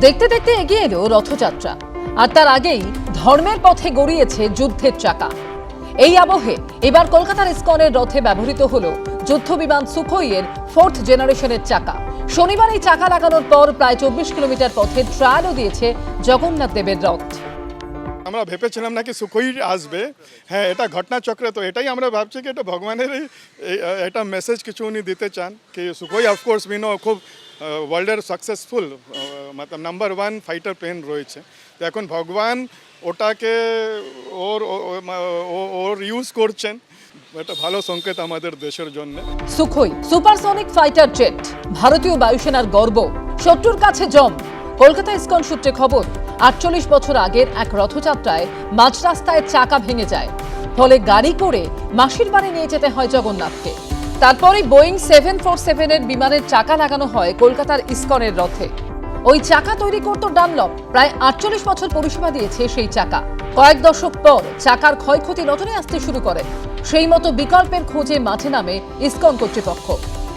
দেখতে দেখতে এগিয়ে এলো রথযাত্রা, আর তার আগেই ধর্মের পথে গড়িয়েছে যুদ্ধের চাকা। এই আবহে এবার কলকাতার ইস্কনের রথে ব্যবহৃত হল যুদ্ধ বিমান সুখোইয়ের ফোর্থ জেনারেশনের চাকা। শনিবার এই চাকা লাগানোর পর প্রায় চব্বিশ কিলোমিটার পথে ট্রায়ালও দিয়েছে জগন্নাথ দেবের রথ। আমরা ভেবেছিলাম নাকি সুখই আসবে। হ্যাঁ এটা ঘটনাচক্রে তো এটাই আমরা ভাবছি কি এটা ভগবানের এটা মেসেজ কিছু উনি দিতে চান। কি সুখই অফকোর্স উই নো খুব ওয়ার্ল্ডের সাকসেসফুল মতলব নাম্বার ওয়ান ফাইটার প্লেন রয়েছে। তো এখন ভগবান ওটাকে ওর ওর ইউজ করছেন। এটা ভালো সংকেত আমাদের দেশের জন্য। সুখোই সুপারসনিক ফাইটার জেট ভারতীয় বায়ুসেনার গর্ব, শত্রুর কাছে জম। কলকাতা ইস্কন সূত্রে খবর, আটচল্লিশ বছর আগের এক রথযাত্রায় মাঝ রাস্তায় চাকা ভেঙে যায়। ফলে গাড়ি করে মাসির বাড়ি নিয়ে যেতে হয় জগন্নাথকে। তারপরে বোয়িং সেভেন ফোর সেভেনের বিমানের চাকা লাগানো হয় কলকাতার ইস্কনের রথে। ওই চাকা তৈরি করত ডানলপ। প্রায় আটচল্লিশ বছর পরিষেবা দিয়েছে সেই চাকা। কয়েক দশক পর চাকার ক্ষয়ক্ষতি নজরে আসতে শুরু করে। সেই মতো বিকল্পের খোঁজে মাঠে নামে ইসকন কর্তৃপক্ষ।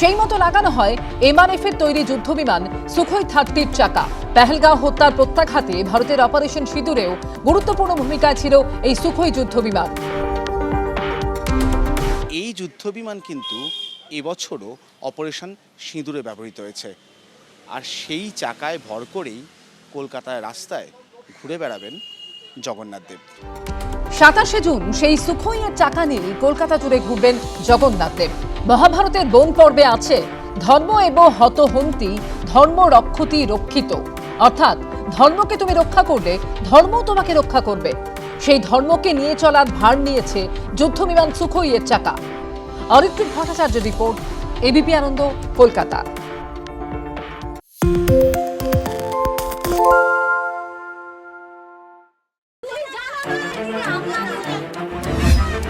সেই মতো লাগানো হয় এমআরএফ এর তৈরি যুদ্ধবিমান সুখোই থার্টির চাকা। পেহেলগাঁও হত্যার প্রত্যাঘাতে ভারতের অপারেশন সিঁদুরেও গুরুত্বপূর্ণ ভূমিকায় ছিল এই সুখোই যুদ্ধবিমান। এই যুদ্ধবিমান কিন্তু এবছরও অপারেশন সিঁদুরে ব্যবহৃত হয়েছে। আর সেই চাকায় ভর করেই কলকাতার রাস্তায় ঘুরে বেড়াবেন জগন্নাথ দেব। সাতাশে জুন, সেই সুখোইয়ের চাকা নিয়ে কলকাতা জুড়ে ঘুরবেন জগন্নাথ দেব। মহাভারতের বন পর্বে আছে, ধর্ম এবং হতহন্তি, ধর্ম রক্ষতি রক্ষিত। অর্থাৎ, ধর্মকে তুমি রক্ষা করলে, ধর্ম তোমাকে রক্ষা করবে। সেই ধর্মকে নিয়ে চলার ভার নিয়েছে যুদ্ধ যুদ্ধবিমান সুখোইয়ের চাকা। Aritrik Bhattacharya report ABP Ananda, Kolkata.